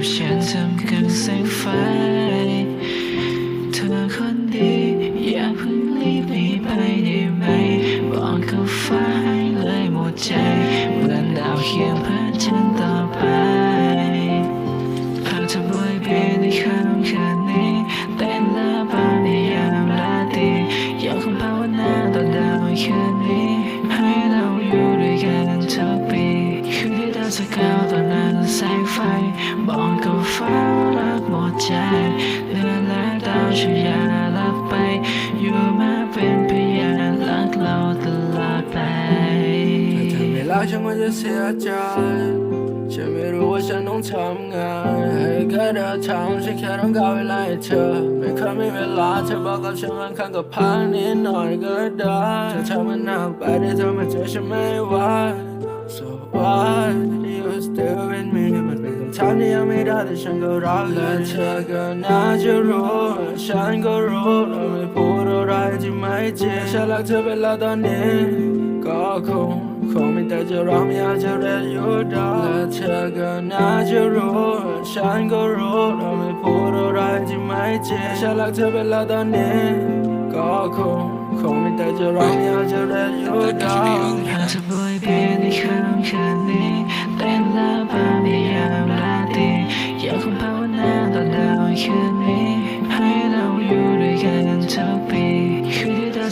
กับฉันทำกันแสงไฟ เธอคนดีอย่าเพิ่งรีบหนีไปได้ไหมบอกกับฟ้าให้เลยหมดใจเหมือนดาวเคียงพระจันต่อไปพาเธอบ่ยเปลี่ยนในค่ำคืนนี้เต้นละบานในยามราตรีอยากคำภาวนาต่อดาวคืนนี้ให้เราอยู่ด้วยกันทุกปีคืนที่ดาวสกาวตอนนั้นแสงไฟ กหมดใจเนื้อและดาวชยาลับไป อยู่มาเป็นพยานรักเราตลอดไปเธอไม่รักฉันก็จะเสียใจฉันไม่รู้ว่าฉันต้องทำไงให้แค่เธอทำฉันแค่ต้องการเวลาให้เธอ ไม่เคยมีเวลาเธอบอกกับฉันบางครั้งก็พักนิดหน่อยก็ได้เธอทำมันหนักไปได้ทำให้เธอฉันไม่ไหว So why มันยังไม่ได้แต่ฉันก็รักและเธอก็น่าจะรู้ฉันก็รู้เราไม่พูดอะไรที่ไม่จริงฉันรักเธอไปแล้วตอนนี้ก็คงคงไม่แต่จะร้องอยากจะเรียนอยู่ได้และเธอก็น่าจะรู้ฉันก็รู้เราไม่พูดอะไรที่ไม่จริงฉันรักเธอไปแล้วตอนนี้ก็คงคงไม่แต่จะร้องอยากจะเรียนอยู่ได้าเธอป่วยเพียงในค่ำคืนนี้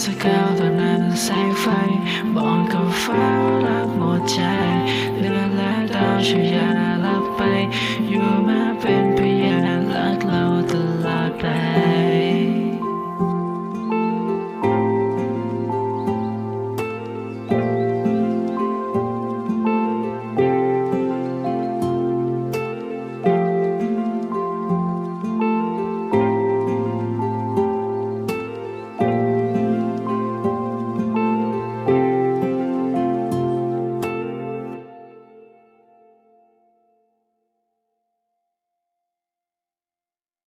like I